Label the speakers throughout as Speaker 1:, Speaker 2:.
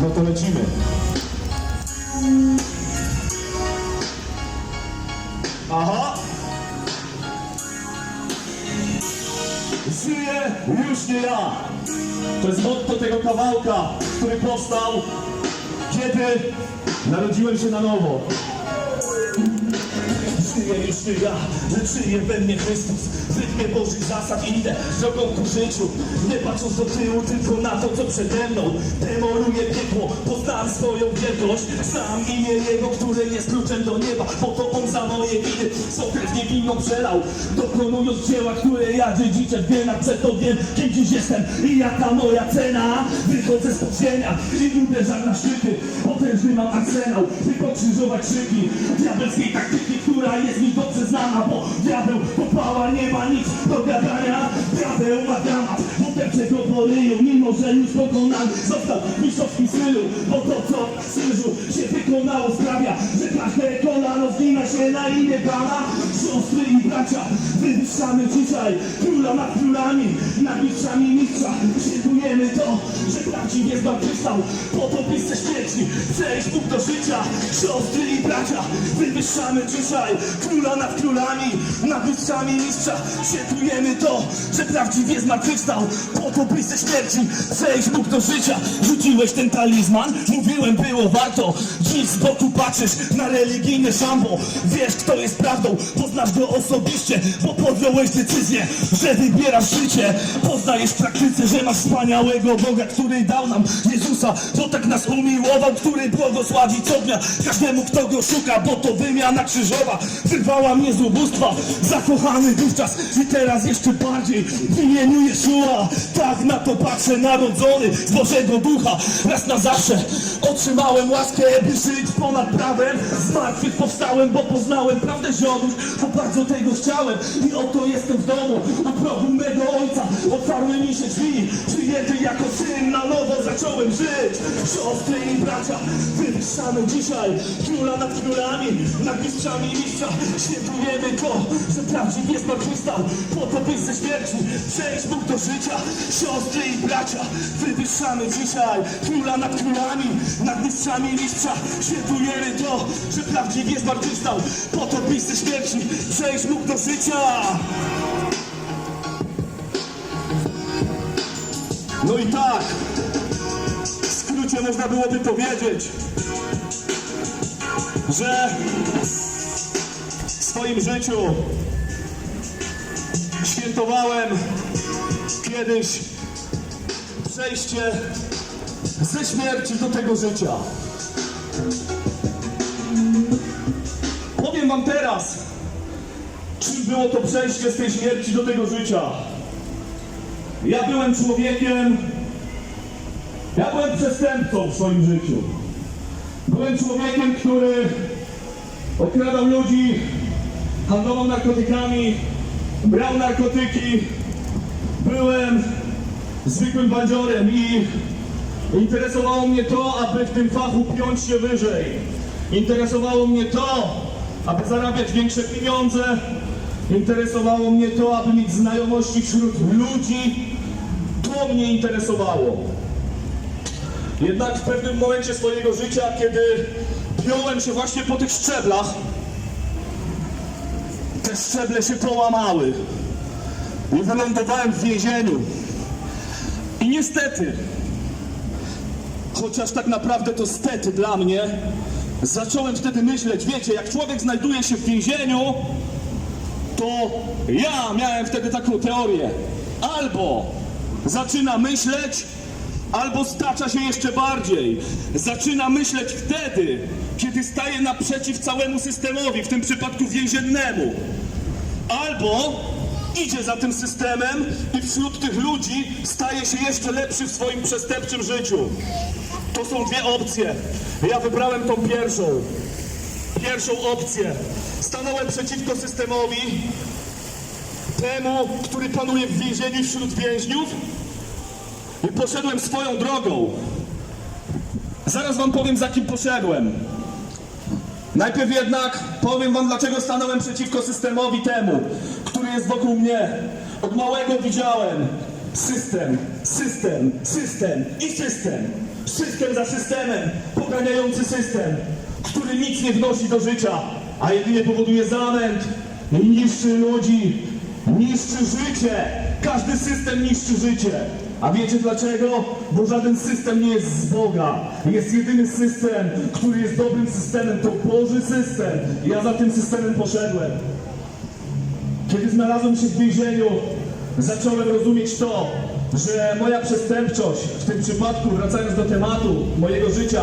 Speaker 1: No to lecimy. Aha! Żyję już nie ja. To jest motto tego kawałka, który powstał, kiedy narodziłem się na nowo. Żyję już nie ja, lecz żyje we mnie Chrystus W rytmie Bożych zasad idę drogą ku życiu. Nie patrząc do tyłu, tylko na to, co przede mną. Demoluję piekło, poznałem swoją wielkość. Znam imię Jego, które jest kluczem do nieba. Po to On za moje winy swą krew niewinną przelał. Dokonując dzieła, które ja dziedziczę Wiem, a przed to wiem, kim dziś jestem I jaka moja cena. Wychodzę z podziemia i uderzam na szczyty. Potężny mam arsenał, by pokrzyżować szyki. Diabelskiej taktyki, która jest mi dobrze znana Bo diabeł popała, nie ma nic do gadania. Diabeł ma dramat, potem czego poryją Mimo, że już pokonany został w mistrzowskim stylu Bo to, co w krzyżu się wykonało Sprawia, że każde kolano zgina się na imię Pana Siostry i bracia, wywyższamy dzisiaj Króla nad królami, nad mistrzami mistrza. Świętujemy to, że prawdziwie zmartwychwstał Po to by ze śmierci przejść Bóg do życia. Siostry i bracia, wywyższamy dzisiaj Króla nad królami, nad mistrzami mistrza. Świętujemy to, że prawdziwie zmartwychwstał Po to by ze śmierci przejść Bóg do życia. Rzuciłeś ten talizman, mówiłem było warto. Dziś z boku patrzysz na religijne szambo. Wiesz kto jest prawdą, poznasz go osobiście Bo podjąłeś decyzję, że wybierasz życie. Poznajesz w praktyce, że masz wspaniałego Boga Który dał nam Jezusa, bo tak nas umiłował Który błogosławi co dnia każdemu kto go szuka Bo to wymiana krzyżowa wyrwała mnie z ubóstwa. Zakochany wówczas i teraz jeszcze bardziej W imieniu Jeszua, tak na to patrzę Narodzony z Bożego Ducha. Raz na zawsze otrzymałem łaskę By żyć ponad prawem. Z martwych powstałem, bo poznałem prawdę ziomuś Bo bardzo tego chciałem. I oto jestem w domu U progu mego ojca. Otwarły mi się drzwi Przyjęty jako syn. Na nowo zacząłem żyć. Siostry i bracia, wywyższamy dzisiaj. Króla nad królami, nad mistrzami mistrza. Świętujemy to, że prawdziwie zmartwychwstał Po to by ze śmierci przejść Bóg do życia Siostry i bracia, wywyższamy dzisiaj Króla nad królami, nad mistrzami mistrza. Świętujemy to, że prawdziwie zmartwychwstał Po to ze śmierci przejść Bóg do życia. No i tak, w skrócie można byłoby powiedzieć, że w swoim życiu świętowałem kiedyś przejście ze śmierci do tego życia. Powiem wam teraz, czym było to przejście z tej śmierci do tego życia. Ja byłem człowiekiem, ja byłem przestępcą w swoim życiu. Byłem człowiekiem, który okradał ludzi, handlował narkotykami, brał narkotyki. Byłem zwykłym bandziorem i interesowało mnie to, aby w tym fachu piąć się wyżej. Interesowało mnie to, aby zarabiać większe pieniądze. Interesowało mnie to, aby mieć znajomości wśród ludzi. To mnie interesowało. Jednak w pewnym momencie swojego życia, kiedy piąłem się właśnie po tych szczeblach, te szczeble się połamały i wylądowałem w więzieniu. I niestety, chociaż tak naprawdę to stety dla mnie, zacząłem wtedy myśleć, wiecie, jak człowiek znajduje się w więzieniu, to ja miałem wtedy taką teorię. Albo zaczyna myśleć, albo stacza się jeszcze bardziej. Zaczyna myśleć wtedy, kiedy staje naprzeciw całemu systemowi, w tym przypadku więziennemu. Albo idzie za tym systemem i wśród tych ludzi staje się jeszcze lepszy w swoim przestępczym życiu. To są dwie opcje. Ja wybrałem tą pierwszą. Pierwszą opcję. Stanąłem przeciwko systemowi, temu, który panuje w więzieniu wśród więźniów i poszedłem swoją drogą. Zaraz wam powiem, za kim poszedłem. Najpierw jednak powiem wam, dlaczego stanąłem przeciwko systemowi temu, jest wokół mnie. Od małego widziałem system, system, system i system. System za systemem, poganiający system, który nic nie wnosi do życia, a jedynie powoduje zamęt i niszczy ludzi, niszczy życie. Każdy system niszczy życie. A wiecie dlaczego? Bo żaden system nie jest z Boga. Jest jedyny system, który jest dobrym systemem. To Boży system. Ja za tym systemem poszedłem. Kiedy znalazłem się w więzieniu, zacząłem rozumieć to, że moja przestępczość, w tym przypadku wracając do tematu mojego życia,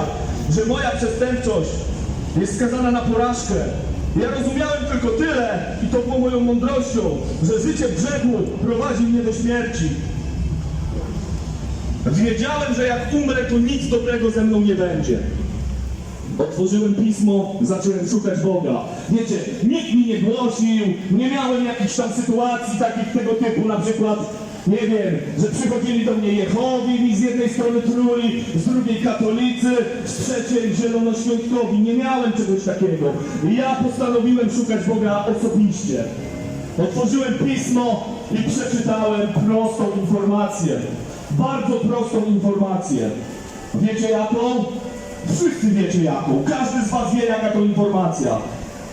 Speaker 1: że moja przestępczość jest skazana na porażkę. Ja rozumiałem tylko tyle, i to było moją mądrością, że życie w grzechu prowadzi mnie do śmierci. Wiedziałem, że jak umrę, to nic dobrego ze mną nie będzie. Otworzyłem pismo, zacząłem szukać Boga. Wiecie, nikt mi nie głosił, nie miałem jakichś tam sytuacji takich tego typu, na przykład, nie wiem, że przychodzili do mnie Jehowi i z jednej strony truli, z drugiej katolicy, z trzeciej zielonoświątkowi. Nie miałem czegoś takiego. Ja postanowiłem szukać Boga osobiście. Otworzyłem pismo i przeczytałem prostą informację. Bardzo prostą informację. Wiecie jaką? Wszyscy wiecie jaką. Każdy z was wie jaka to informacja.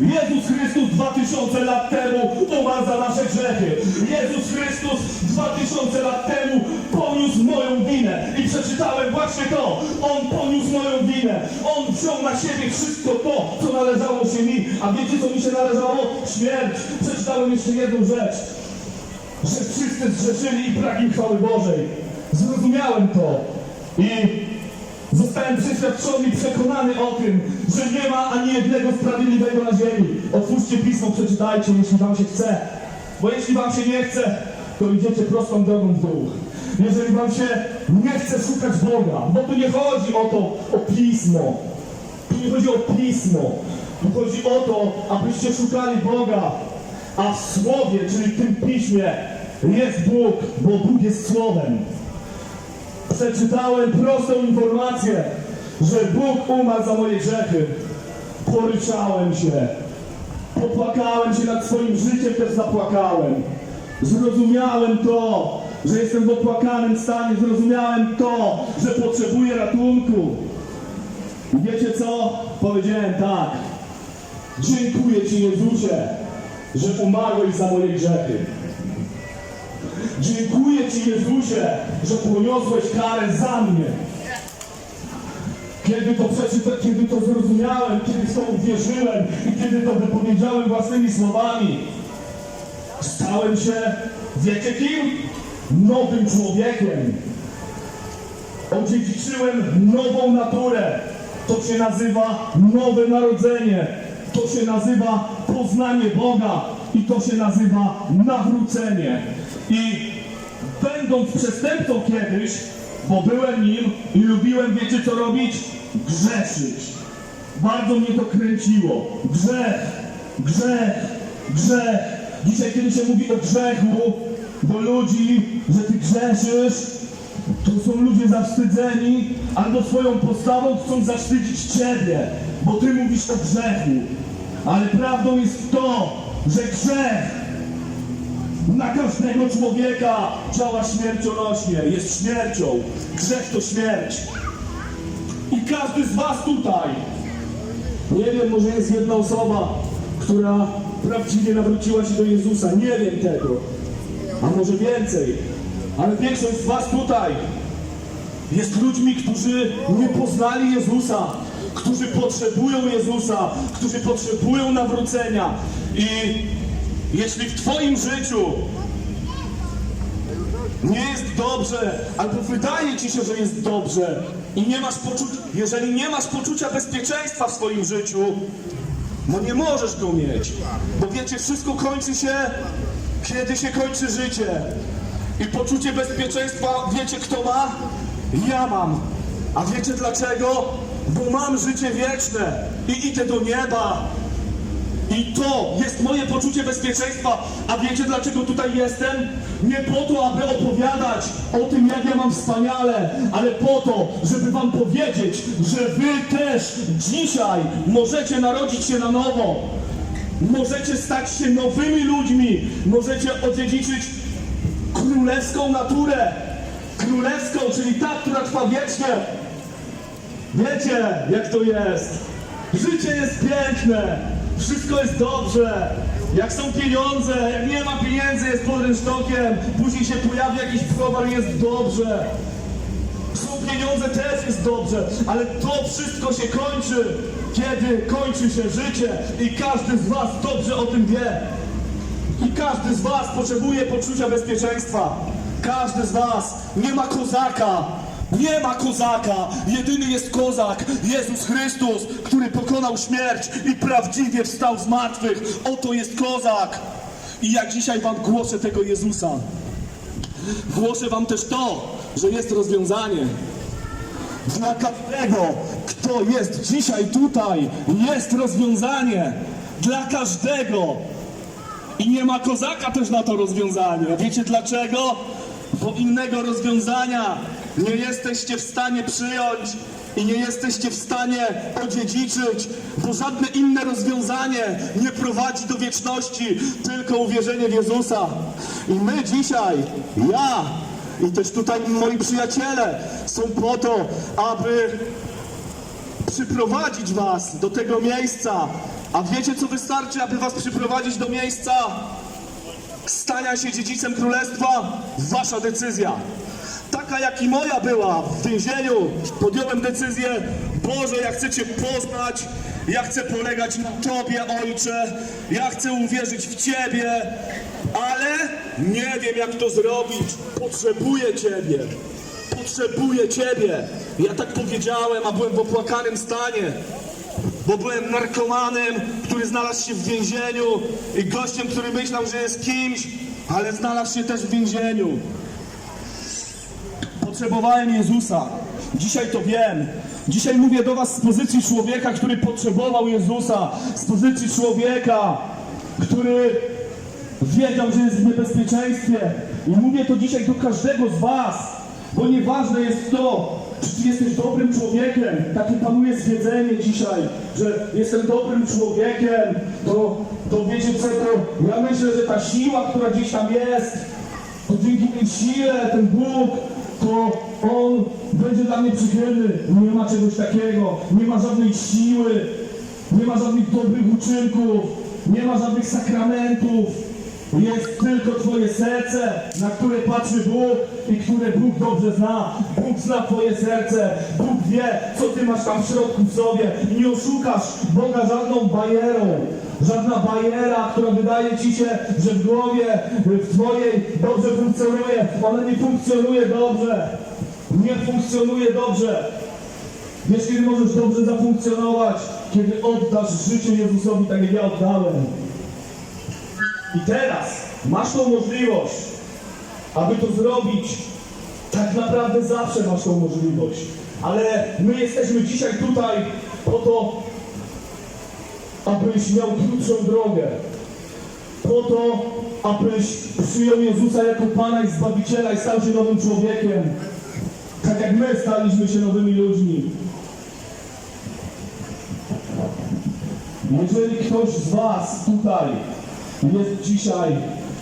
Speaker 1: Jezus Chrystus 2000 lat temu umarł za nasze grzechy. Jezus Chrystus 2000 lat temu poniósł moją winę. I przeczytałem właśnie to. On poniósł moją winę. On wziął na siebie wszystko to, co należało się mi. A wiecie, co mi się należało? Śmierć. Przeczytałem jeszcze jedną rzecz. Że wszyscy zgrzeszyli i pragli chwały Bożej. Zrozumiałem to. I Zostałem przeświadczony i przekonany o tym, że nie ma ani jednego sprawiedliwego na ziemi. Otwórzcie pismo, przeczytajcie, jeśli wam się chce. Bo jeśli wam się nie chce, to idziecie prostą drogą w dół. Jeżeli wam się nie chce szukać Boga, bo tu nie chodzi o to, o pismo. Tu nie chodzi o pismo. Tu chodzi o to, abyście szukali Boga. A w Słowie, czyli w tym piśmie, jest Bóg, bo Bóg jest Słowem przeczytałem prostą informację, że Bóg umarł za moje grzechy. Poryczałem się. Popłakałem się nad swoim życiem, też zapłakałem. Zrozumiałem to, że jestem w opłakanym stanie. Zrozumiałem to, że potrzebuję ratunku. I wiecie co? Powiedziałem tak. Dziękuję Ci Jezusie, że umarłeś za moje grzechy. Dziękuję Ci Jezusie, że poniosłeś karę za mnie. Kiedy to przeczytałem, kiedy to zrozumiałem, kiedy to uwierzyłem i kiedy to wypowiedziałem własnymi słowami, stałem się, wiecie kim? Nowym człowiekiem. Odziedziczyłem nową naturę. To się nazywa nowe narodzenie. To się nazywa poznanie Boga. I to się nazywa nawrócenie. I będąc przestępcą kiedyś, bo byłem nim i lubiłem, wiecie co robić? Grzeszyć. Bardzo mnie to kręciło. Grzech, grzech, grzech. Dzisiaj, kiedy się mówi o grzechu do ludzi, że ty grzeszysz, to są ludzie zawstydzeni, albo swoją postawą chcą zawstydzić ciebie, bo ty mówisz o grzechu. Ale prawdą jest to, że grzech na każdego człowieka działa śmiercionośnie, jest śmiercią. Grzech to śmierć. I każdy z was tutaj, nie wiem, może jest jedna osoba, która prawdziwie nawróciła się do Jezusa, nie wiem tego. A może więcej. Ale większość z was tutaj jest ludźmi, którzy nie poznali Jezusa, którzy potrzebują Jezusa, którzy potrzebują nawrócenia. I jeśli w Twoim życiu nie jest dobrze, albo wydaje Ci się, że jest dobrze i nie masz poczucia, jeżeli nie masz poczucia bezpieczeństwa w swoim życiu, no nie możesz go mieć. Bo wiecie, wszystko kończy się, kiedy się kończy życie. I poczucie bezpieczeństwa, wiecie kto ma? Ja mam. A wiecie dlaczego? Bo mam życie wieczne i idę do nieba. I to jest moje poczucie bezpieczeństwa. A wiecie dlaczego tutaj jestem? Nie po to, aby opowiadać o tym, jak ja mam wspaniale, ale po to, żeby wam powiedzieć, że wy też dzisiaj możecie narodzić się na nowo. Możecie stać się nowymi ludźmi. Możecie odziedziczyć królewską naturę. Królewską, czyli ta, która trwa wiecznie. Wiecie, jak to jest. Życie jest piękne. Wszystko jest dobrze. Jak są pieniądze, jak nie ma pieniędzy, jest pod rynsztokiem. Później się pojawia jakiś browar, jest dobrze. Są pieniądze, też jest dobrze. Ale to wszystko się kończy, kiedy kończy się życie. I każdy z was dobrze o tym wie. I każdy z was potrzebuje poczucia bezpieczeństwa. Każdy z was nie ma kozaka. Nie ma kozaka. Jedyny jest kozak. Jezus Chrystus, który pokonał śmierć i prawdziwie wstał z martwych. Oto jest kozak. I jak dzisiaj wam głoszę tego Jezusa, głoszę wam też to, że jest rozwiązanie. Dla każdego, kto jest dzisiaj tutaj, jest rozwiązanie. Dla każdego. I nie ma kozaka też na to rozwiązanie. Wiecie dlaczego? Bo innego rozwiązania nie jesteście w stanie przyjąć i nie jesteście w stanie odziedziczyć, bo żadne inne rozwiązanie nie prowadzi do wieczności, tylko uwierzenie w Jezusa. I my dzisiaj, ja i też tutaj moi przyjaciele są po to, aby przyprowadzić was do tego miejsca. A wiecie, co wystarczy, aby was przyprowadzić do miejsca stania się dziedzicem królestwa? Wasza decyzja. Taka jak i moja była w więzieniu. Podjąłem decyzję, Boże, ja chcę Cię poznać, ja chcę polegać na Tobie, Ojcze, ja chcę uwierzyć w Ciebie, ale nie wiem jak to zrobić. Potrzebuję Ciebie. Potrzebuję Ciebie. Ja tak powiedziałem, a byłem w opłakanym stanie. Bo byłem narkomanem, który znalazł się w więzieniu i gościem, który myślał, że jest kimś, ale znalazł się też w więzieniu. Potrzebowałem Jezusa. Dzisiaj to wiem. Dzisiaj mówię do Was z pozycji człowieka, który potrzebował Jezusa. Z pozycji człowieka, który wiedział, że jest w niebezpieczeństwie. I mówię to dzisiaj do każdego z Was, bo nieważne jest to, czy jesteś dobrym człowiekiem. Takie panuje zwiedzenie dzisiaj, że jestem dobrym człowiekiem. To, to wiecie co, to ja myślę, że ta siła, która gdzieś tam jest, to dzięki tej sile, ten Bóg, to On będzie dla mnie przychylny. Nie ma czegoś takiego, nie ma żadnej siły, nie ma żadnych dobrych uczynków, nie ma żadnych sakramentów. Jest tylko Twoje serce, na które patrzy Bóg i które Bóg dobrze zna. Bóg zna Twoje serce. Bóg wie, co Ty masz tam w środku w sobie. I nie oszukasz Boga żadną bajerą. Żadna bajera, która wydaje Ci się, że w głowie w Twojej dobrze funkcjonuje. Ona nie funkcjonuje dobrze. Nie funkcjonuje dobrze. Wiesz, kiedy możesz dobrze zafunkcjonować? Kiedy oddasz życie Jezusowi, tak jak ja oddałem. I teraz masz tą możliwość, aby to zrobić. Tak naprawdę zawsze masz tą możliwość. Ale my jesteśmy dzisiaj tutaj po to, abyś miał krótszą drogę. Po to, abyś przyjął Jezusa jako Pana i Zbawiciela i stał się nowym człowiekiem. Tak jak my staliśmy się nowymi ludźmi. Jeżeli ktoś z Was tutaj jest dzisiaj,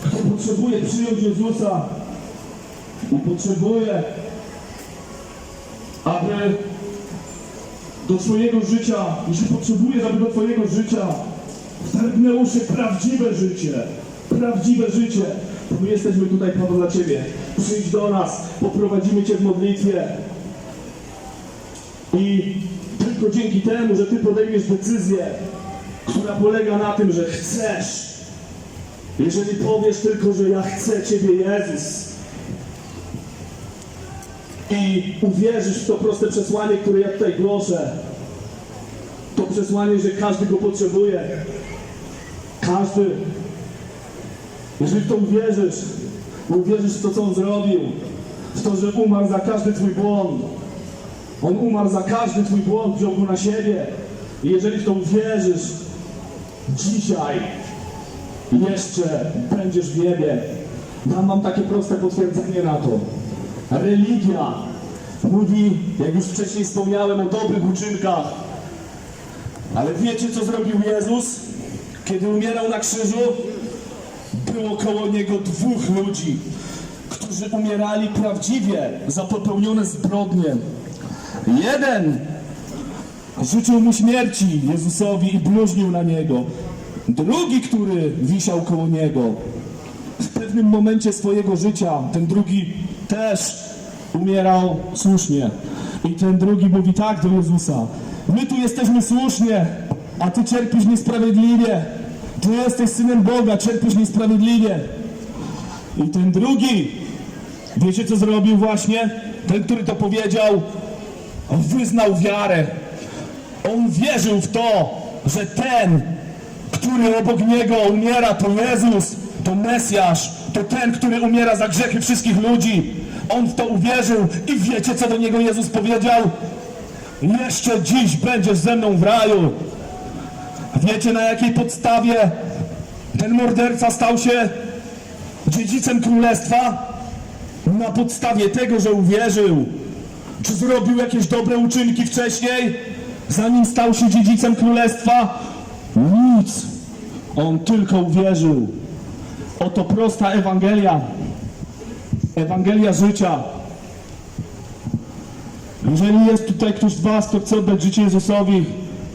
Speaker 1: kto potrzebuje przyjąć Jezusa i potrzebuje, aby do swojego życia, jeśli potrzebujesz, aby do Twojego życia wtargnęło się prawdziwe życie, prawdziwe życie, my jesteśmy tutaj to dla Ciebie. Przyjdź do nas, poprowadzimy Cię w modlitwie. I tylko dzięki temu, że Ty podejmiesz decyzję, która polega na tym, że chcesz, jeżeli powiesz tylko, że ja chcę Ciebie Jezus i uwierzysz w to proste przesłanie, które ja tutaj głoszę, to przesłanie, że każdy go potrzebuje. Każdy. Jeżeli w to uwierzysz, uwierzysz w to, co On zrobił, w to, że umarł za każdy Twój błąd. On umarł za każdy Twój błąd, wziął go na siebie. I jeżeli w to uwierzysz, dzisiaj jeszcze będziesz w niebie. Dam wam takie proste potwierdzenie na to. Religia mówi, jak już wcześniej wspomniałem, o dobrych uczynkach. Ale wiecie, co zrobił Jezus? Kiedy umierał na krzyżu, było koło Niego dwóch ludzi, którzy umierali prawdziwie za popełnione zbrodnie. Jeden
Speaker 2: Życzył mu śmierci Jezusowi i bluźnił na niego. Drugi, który wisiał koło niego, w pewnym momencie swojego życia, ten drugi też umierał słusznie. I ten drugi mówi tak do Jezusa: My tu jesteśmy słusznie, a ty cierpisz niesprawiedliwie. Ty jesteś synem Boga, cierpisz niesprawiedliwie. I ten drugi, wiecie co zrobił właśnie? Ten, który to powiedział, wyznał wiarę. On wierzył w to, że ten, który obok niego umiera, to Jezus, to Mesjasz, to ten, który umiera za grzechy wszystkich ludzi. On w to uwierzył i wiecie, co do niego Jezus powiedział? Jeszcze dziś będziesz ze mną w raju. Wiecie, na jakiej podstawie ten morderca stał się dziedzicem królestwa? Na podstawie tego, że uwierzył. Czy zrobił jakieś dobre uczynki wcześniej, zanim stał się dziedzicem królestwa? Nic. On tylko uwierzył. Oto prosta Ewangelia. Ewangelia życia. Jeżeli jest tutaj ktoś z Was, kto chce oddać życie Jezusowi,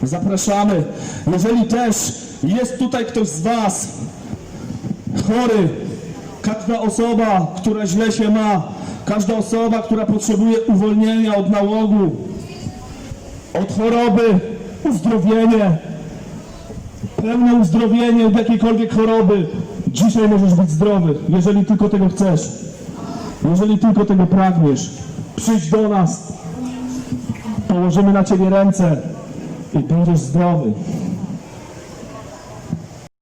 Speaker 2: zapraszamy. Jeżeli też jest tutaj ktoś z Was chory, każda osoba, która źle się ma, każda osoba, która potrzebuje uwolnienia od nałogu, od choroby, uzdrowienie, pełne uzdrowienie od jakiejkolwiek choroby. Dzisiaj możesz być zdrowy, jeżeli tylko tego chcesz. Jeżeli tylko tego pragniesz, przyjdź do nas. Położymy na Ciebie ręce i będziesz zdrowy.